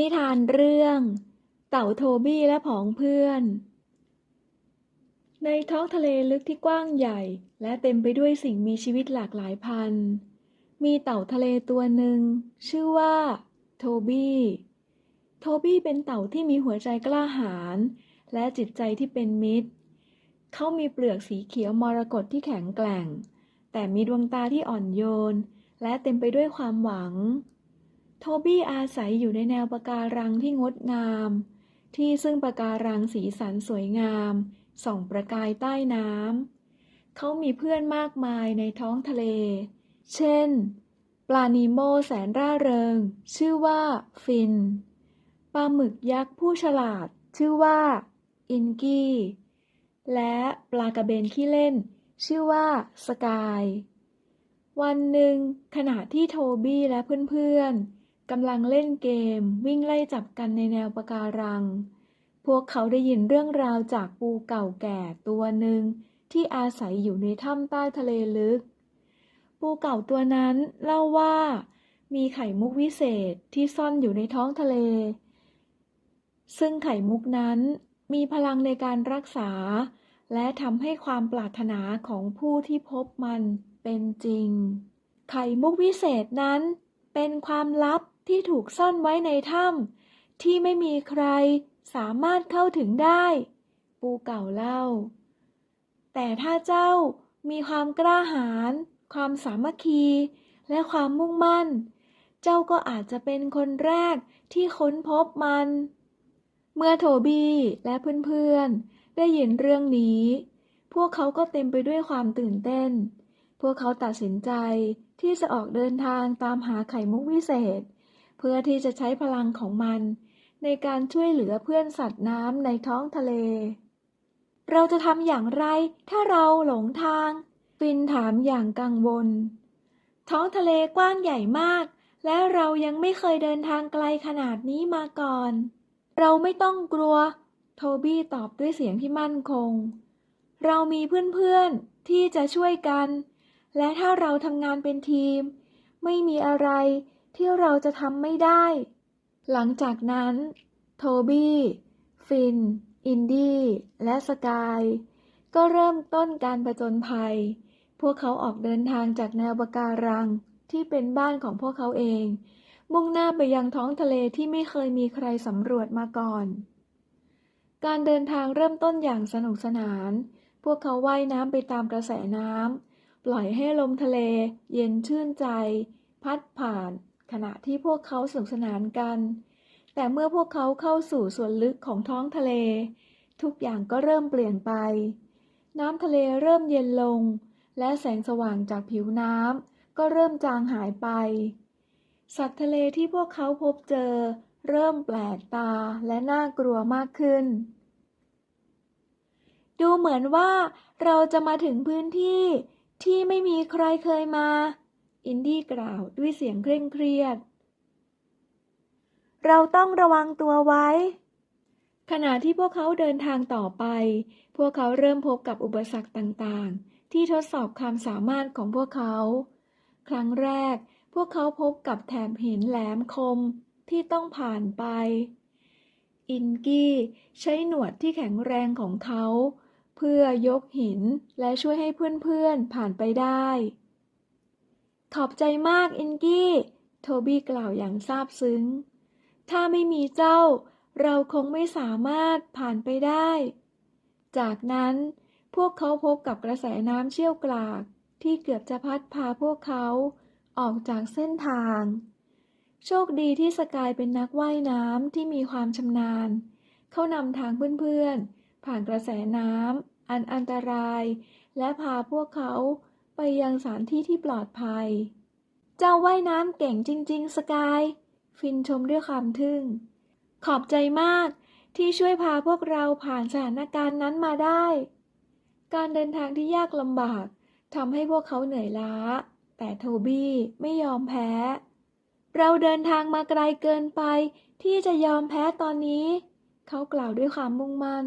นิทานเรื่อง เต่าโทบี้และผองเพื่อน ในท้องทะเลลึกที่กว้างใหญ่ และเต็มไปด้วยสิ่งมีชีวิตหลากหลายพันธุ์มีเต่าทะเลตัวหนึ่ง ชื่อว่า โทบี้ โทบี้เป็นเต่าที่มีหัวใจกล้าหาญและจิตใจที่เป็นมิตร เขามีเปลือกสีเขียวมรกตที่แข็งแกร่ง แต่มีดวงตาที่อ่อนโยน และเต็มไปด้วยความหวัง โทบี้อาศัยอยู่ในแนวปะการังที่งดงาม ที่ซึ่งปะการังสีสันสวยงาม ส่องประกายใต้น้ำ เขามีเพื่อนมากมายในท้องทะเล เช่น ปลานีโมแสนร่าเริง ชื่อว่าฟิน ปลาหมึกยักษ์ผู้ฉลาด ชื่อว่า อินกี้ และปลากระเบนขี้เล่น ชื่อว่าสกาย วันหนึ่งขณะที่โทบี้และเพื่อนๆ กำลังเล่นเกม วิ่งไล่จับกันในแนวปะการัง พวกเขาได้ยินเรื่องราวจากปูเก่าแก่ตัวหนึ่งที่อาศัยอยู่ในถ้ำใต้ทะเลลึก ปูเก่าตัวนั้นเล่าว่า มีไข่มุกวิเศษที่ซ่อนอยู่ในท้องทะเล ซึ่งไข่มุกนั้นมีพลังในการรักษา และทำให้ความปรารถนาของผู้ที่พบมันเป็นจริง ไข่มุกวิเศษนั้นเป็นความลับ ที่ถูกซ่อนไว้ในถ้ำที่ไม่มีใครสามารถเข้าถึงได้ ปูเก่าเล่า แต่ถ้าเจ้ามีความกล้าหาญความสามัคคี และความมุ่งมั่น เจ้าก็อาจจะเป็นคนแรกที่ค้นพบมัน เมื่อโทบี้และเพื่อนๆ ได้ยินเรื่องนี้ พวกเขาก็เต็มไปด้วยความตื่นเต้น พวกเขาตัดสินใจที่จะออกเดินทางตามหาไข่มุกวิเศษ เพื่อที่จะใช้พลังของมัน ในการช่วยเหลือเพื่อนสัตว์น้ำในท้องทะเล เราจะทำอย่างไรถ้าเราหลงทาง ฟินถามอย่างกังวล ท้องทะเลกว้างใหญ่มาก และเรายังไม่เคยเดินทางไกลขนาดนี้มาก่อน เราไม่ต้องกลัว โทบี้ตอบด้วยเสียงที่มั่นคง เรามีเพื่อนๆที่จะช่วยกัน และถ้าเราทำงานเป็นทีม ไม่มีอะไร ที่เราจะทำไม่ได้ หลังจากนั้น โทบี้ ฟิน อินดี้ และสกาย ก็เริ่มต้นการผจญภัย พวกเขาออกเดินทางจากแนวปะการังที่เป็นบ้านของพวกเขาเอง มุ่งหน้าไปยังท้องทะเลที่ไม่เคยมีใครสำรวจมาก่อน การเดินทางเริ่มต้นอย่างสนุกสนาน พวกเขาว่ายน้ำไปตามกระแสน้ำปล่อยให้ลมทะเลเย็นชื่นใจ พัดผ่าน ขณะที่พวกเขาสนุกสนานกัน แต่เมื่อพวกเขาเข้าสู่ส่วนลึกของท้องทะเล ทุกอย่างก็เริ่มเปลี่ยนไป น้ำทะเลเริ่มเย็นลง และแสงสว่างจากผิวน้ำก็เริ่มจางหายไป สัตว์ทะเลที่พวกเขาพบเจอ เริ่มแปลกตาและน่ากลัวมากขึ้น ดูเหมือนว่าเราจะมาถึงพื้นที่ที่ไม่มีใครเคยมา อินดี้กล่าวด้วยเสียงเคร่งเครียด เราต้องระวังตัวไว้ ขณะที่พวกเขาเดินทางต่อไป พวกเขาเริ่มพบกับอุปสรรคต่างๆ ที่ทดสอบความสามารถของพวกเขา ครั้งแรก พวกเขาพบกับแถบหินแหลมคมที่ต้องผ่านไป อินกี้ใช้หนวดที่แข็งแรงของเขา เพื่อยกหินและช่วยให้เพื่อนๆผ่านไปได้ ขอบใจมากอินกี้ โทบี้กล่าวอย่างซาบซึ้ง ถ้าไม่มีเจ้า เราคงไม่สามารถผ่านไปได้ จากนั้นพวกเขาพบกับกระแสน้ำเชี่ยวกราก ที่เกือบจะพัดพาพวกเขาออกจากเส้นทาง โชคดีที่สกายเป็นนักว่ายน้ำที่มีความชำนาญ เขานำทางเพื่อนๆ ผ่านกระแสน้ำอันอันตราย และพาพวกเขา ไปยังสถานที่ที่ปลอดภัย เจ้าว่ายน้ำเก่งจริง ๆ สกาย ฟินชมด้วยความทึ่ง ขอบใจมากที่ช่วยพาพวกเราผ่านสถานการณ์นั้นมาได้ การเดินทางที่ยากลำบากทำให้พวกเขาเหนื่อยล้า แต่โทบี้ไม่ยอมแพ้ เราเดินทางมาไกลเกินไป ที่จะยอมแพ้ตอนนี้ เขากล่าวด้วยความมุ่งมั่น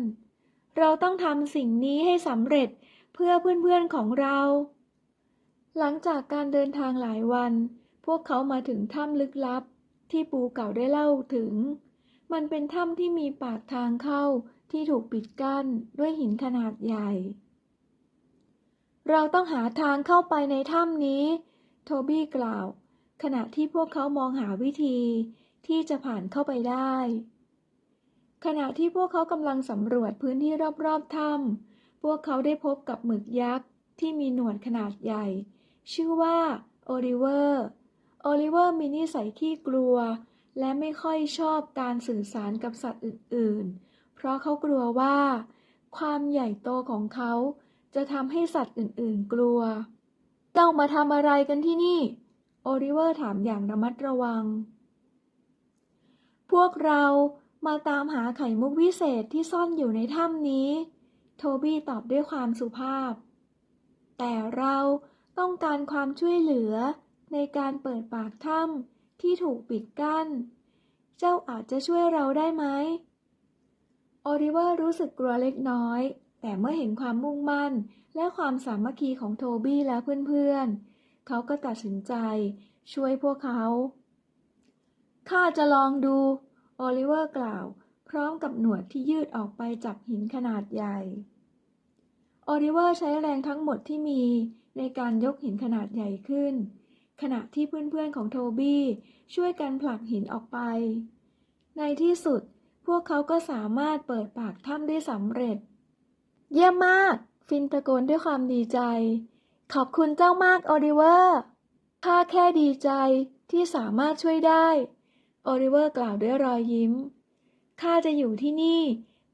เราต้องทำสิ่งนี้ให้สำเร็จเพื่อเพื่อนๆของเรา หลังจากการเดินทางหลายวัน พวกเขามาถึงถ้ำลึกลับ ที่ปูเก่าได้เล่าถึง มันเป็นถ้ำที่มีปากทางเข้าที่ถูกปิดกั้นด้วยหินขนาดใหญ่ เราต้องหาทางเข้าไปในถ้ำนี้ โทบี้กล่าว ขณะที่พวกเขามองหาวิธีที่จะผ่านเข้าไปได้ ขณะที่พวกเขากำลังสำรวจพื้นที่รอบๆถ้ำพวกเขาได้พบกับหมึกยักษ์ที่มีหนวดขนาดใหญ่ ชื่อว่าโอลิเวอร์โอลิเวอร์มีนิสัยขี้กลัว และไม่ค่อยชอบการสื่อสารกับสัตว์อื่นๆ เพราะเขากลัวว่า ความใหญ่โตของเขาจะทำให้สัตว์อื่นๆ กลัว เจ้ามาทำอะไรกันที่นี่ โอลิเวอร์ถามอย่างระมัดระวัง พวกเรามาตามหาไข่มุกวิเศษที่ซ่อนอยู่ในถ้ำนี้ โทบี้ตอบด้วยความสุภาพ แต่เรา ต้องการความช่วยเหลือ ในการเปิดปากถ้ำที่ถูกปิดกั้น เจ้าอาจจะช่วยเราได้ไหมโอลิเวอร์รู้สึกกลัวเล็กน้อย แต่เมื่อเห็นความมุ่งมั่น และความสามัคคีของโทบี้และเพื่อนๆ เขาก็ตัดสินใจ ช่วยพวกเขา ข้าจะลองดูโอลิเวอร์กล่าว พร้อมกับหนวดที่ยืดออกไปจับหินขนาดใหญ่โอลิเวอร์ใช้แรงทั้งหมดที่มี ในการยกหินขนาดใหญ่ขึ้น ขณะที่เพื่อนๆของโทบี้ช่วยกันผลักหินออกไป ในที่สุดพวกเขาก็สามารถเปิดปากถ้ำได้สำเร็จ เยี่ยมมาก ฟินตะโกนด้วยความดีใจ ขอบคุณเจ้ามากโอลิเวอร์ข้าแค่ดีใจที่สามารถช่วยได้ โอลิเวอร์กล่าวด้วยรอยยิ้ม ข้าจะอยู่ที่นี่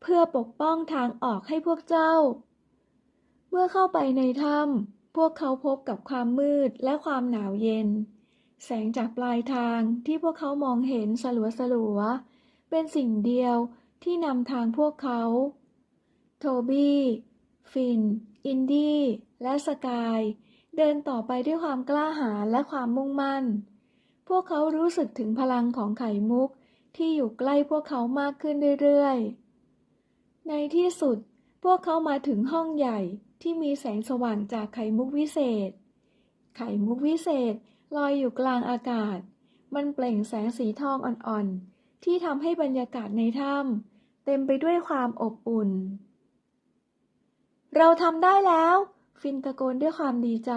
เพื่อปกป้องทางออกให้พวกเจ้า เมื่อเข้าไปในถ้ำ พวกเขาพบกับความมืดและความหนาวเย็น แสงจากปลายทางที่พวกเขามองเห็นสลัวสลัว เป็นสิ่งเดียวที่นำทางพวกเขา โทบี้ ฟิน อินดี้ และสกาย เดินต่อไปด้วยความกล้าหาญและความมุ่งมั่น พวกเขารู้สึกถึงพลังของไข่มุกที่อยู่ใกล้พวกเขามากขึ้นเรื่อยๆ ในที่สุดพวกเขามาถึงห้องใหญ่ ที่มีแสงสว่างจากไข่มุกวิเศษ ไข่มุกวิเศษลอยอยู่กลางอากาศ มันเปล่งแสงสีทองอ่อนๆ ที่ทำให้บรรยากาศในถ้ำเต็มไปด้วยความอบอุ่น เราทำได้แล้ว ฟินตะโกนด้วยความดีใจ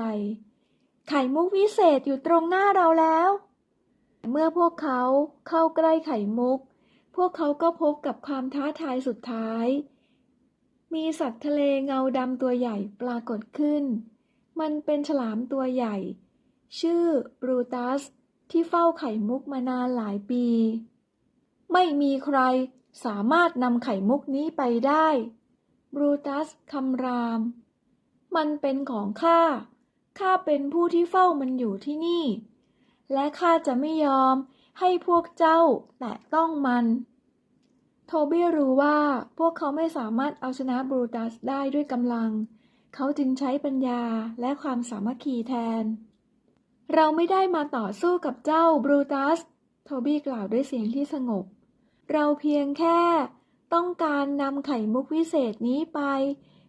ไข่มุกวิเศษอยู่ตรงหน้าเราแล้ว เมื่อพวกเขาเข้าใกล้ไข่มุก พวกเขาก็พบกับความท้าทายสุดท้าย มีสัตว์ทะเลเงาดำตัวใหญ่ปรากฏขึ้น มันเป็นฉลามตัวใหญ่ ชื่อบรูตัส ที่เฝ้าไข่มุกมานานหลายปี ไม่มีใครสามารถนำไข่มุกนี้ไปได้ บรูตัสคำราม มันเป็นของข้า ข้าเป็นผู้ที่เฝ้ามันอยู่ที่นี่ และข้าจะไม่ยอมให้พวกเจ้าแตะต้องมัน โทบี้รู้ว่าพวกเขาไม่สามารถเอาชนะบรูตัสได้ด้วยกำลัง เขาจึงใช้ปัญญาและความสามัคคีแทน เราไม่ได้มาต่อสู้กับเจ้าบรูตัส โทบี้กล่าวด้วยเสียงที่สงบ เราเพียงแค่ต้องการนำไข่มุกวิเศษนี้ไป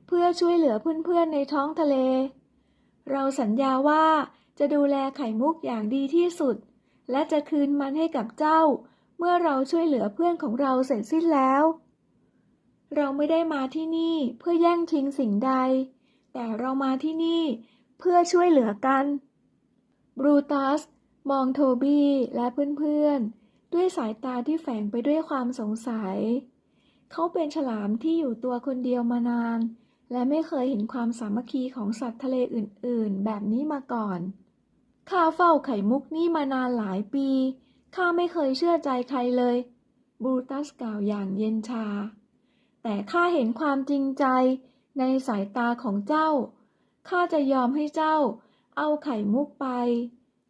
เพื่อช่วยเหลือเพื่อนๆในท้องทะเล เราสัญญาว่าจะดูแลไข่มุกอย่างดีที่สุด และจะคืนมันให้กับเจ้า เมื่อเราช่วยเหลือเพื่อนของเราเสร็จสิ้นแล้ว เราไม่ได้มาที่นี่เพื่อแย่งชิงสิ่งใด แต่เรามาที่นี่เพื่อช่วยเหลือกัน บรูตัสมองโทบี้และเพื่อนๆ ด้วยสายตาที่แฝงไปด้วยความสงสัย เขาเป็นฉลามที่อยู่ตัวคนเดียวมานาน และไม่เคยเห็นความสามัคคีของสัตว์ทะเลอื่นๆ แบบนี้มาก่อนข้าเฝ้าไข่มุกนี่มานานหลายปี ข้าไม่เคยเชื่อใจใครเลย บูตัสกล่าวอย่างเย็นชา แต่ข้าเห็นความจริงใจในสายตาของเจ้า ข้าจะยอมให้เจ้าเอาไข่มุกไป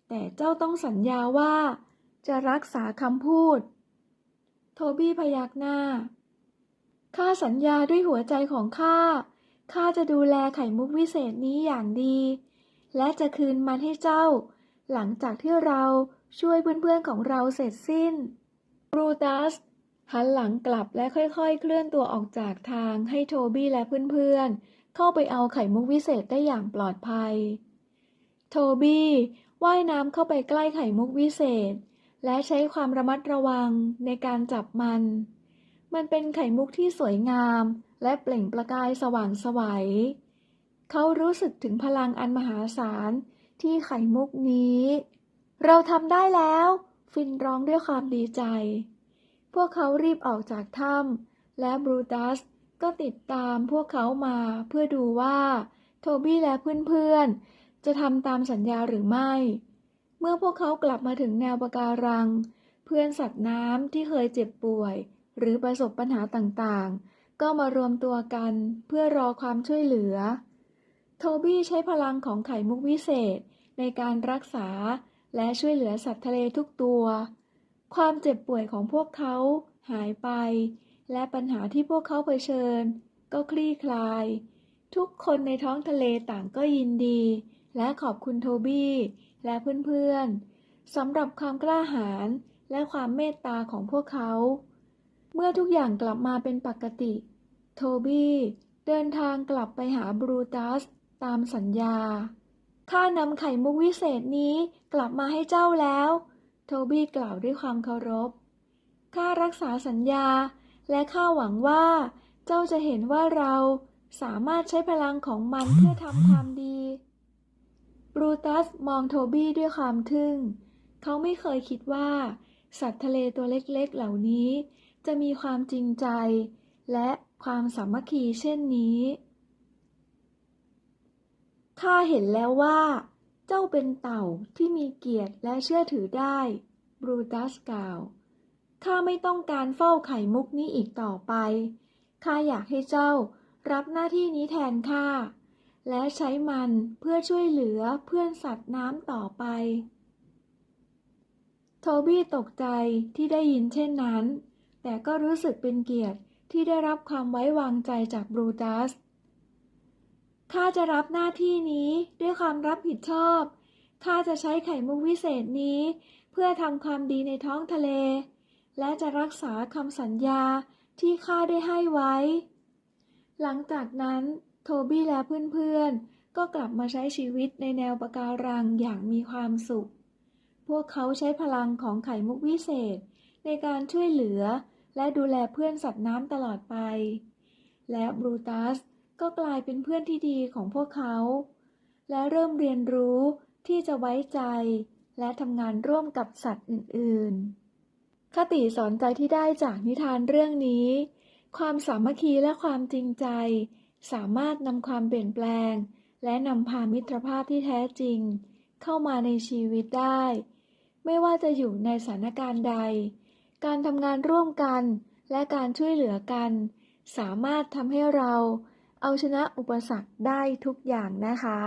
แต่เจ้าต้องสัญญาว่า จะรักษาคำพูด โทบี้พยักหน้า ข้าสัญญาด้วยหัวใจของข้า ข้าจะดูแลไข่มุกวิเศษนี้อย่างดี และจะคืนมันให้เจ้า หลังจากที่เรา ช่วยเพื่อนๆของเราเสร็จสิ้นบรูตัสหันหลังกลับและค่อยๆ เคลื่อนตัวออกจากทางให้โทบี้และเพื่อนๆ เข้าไปเอาไข่มุกวิเศษได้อย่างปลอดภัย โทบี้ว่ายน้ำเข้าไปใกล้ไข่มุกวิเศษ และใช้ความระมัดระวังในการจับมัน มันเป็นไข่มุกที่สวยงาม และเปล่งประกายสว่างไสวัย เขารู้สึกถึงพลังอันมหาศาลที่ไข่มุกนี้ เราทำได้แล้ว ฟินร้องด้วยความดีใจ พวกเขารีบออกจากถ้ำและบรูตัสก็ติดตามพวกเขามาเพื่อดูว่า โทบี้และเพื่อนๆ จะทำตามสัญญาหรือไม่ เมื่อพวกเขากลับมาถึงแนวปะการัง เพื่อนสัตว์น้ำที่เคยเจ็บป่วย หรือประสบปัญหาต่างๆ ก็มารวมตัวกันเพื่อรอความช่วยเหลือ โทบี้ใช้พลังของไข่มุกวิเศษในการรักษา และช่วยเหลือสัตว์ทะเลทุกตัว ความเจ็บป่วยของพวกเขาหายไป และปัญหาที่พวกเขาเผชิญ ก็คลี่คลาย ทุกคนในท้องทะเลต่างก็ยินดี และขอบคุณโทบี้และเพื่อนๆสำหรับความกล้าหาญและความเมตตาของพวกเขา เมื่อทุกอย่างกลับมาเป็นปกติ โทบี้เดินทางกลับไปหาบรูตัสตามสัญญา ข้านำไข่มุกวิเศษนี้กลับมาให้เจ้าแล้ว โทบี้กล่าวด้วยความเคารพ ข้ารักษาสัญญา และข้าหวังว่า เจ้าจะเห็นว่าเราสามารถใช้พลังของมันเพื่อทำความดี บรูตัสมองโทบี้ด้วยความทึ่ง เขาไม่เคยคิดว่า สัตว์ทะเลตัวเล็กๆเหล่านี้ จะมีความจริงใจ และความสามัคคีเช่นนี้ ข้าเห็นแล้วว่า เจ้าเป็นเต่าที่มีเกียรติและเชื่อถือได้ บรูตัสกล่าว ข้าไม่ต้องการเฝ้าไข่มุกนี้อีกต่อไป ข้าอยากให้เจ้ารับหน้าที่นี้แทนข้า และใช้มันเพื่อช่วยเหลือเพื่อนสัตว์น้ำต่อไป โทบี้ตกใจที่ได้ยินเช่นนั้น แต่ก็รู้สึกเป็นเกียรติที่ได้รับความไว้วางใจจากบรูตัส ข้าจะรับหน้าที่นี้ด้วยความรับผิดชอบ ข้าจะใช้ไข่มุกวิเศษนี้ เพื่อทำความดีในท้องทะเล และจะรักษาคำสัญญาที่ข้าได้ให้ไว้ หลังจากนั้นโทบี้และเพื่อนๆ ก็กลับมาใช้ชีวิตในแนวปะการังอย่างมีความสุข พวกเขาใช้พลังของไข่มุกวิเศษ ในการช่วยเหลือและดูแลเพื่อนสัตว์น้ำตลอดไป และบรูตัส ก็กลายเป็นเพื่อนที่ดีของพวกเขา และเริ่มเรียนรู้ที่จะไว้ใจ และทำงานร่วมกับสัตว์อื่นๆ คติสอนใจที่ได้จากนิทานเรื่องนี้ ความสามัคคีและความจริงใจ สามารถนำความเปลี่ยนแปลง และนำพามิตรภาพที่แท้จริง เข้ามาในชีวิตได้ ไม่ว่าจะอยู่ในสถานการณ์ใด การทำงานร่วมกันและการช่วยเหลือกัน สามารถทำให้เรา เอาชนะอุปสรรคได้ทุกอย่างนะคะ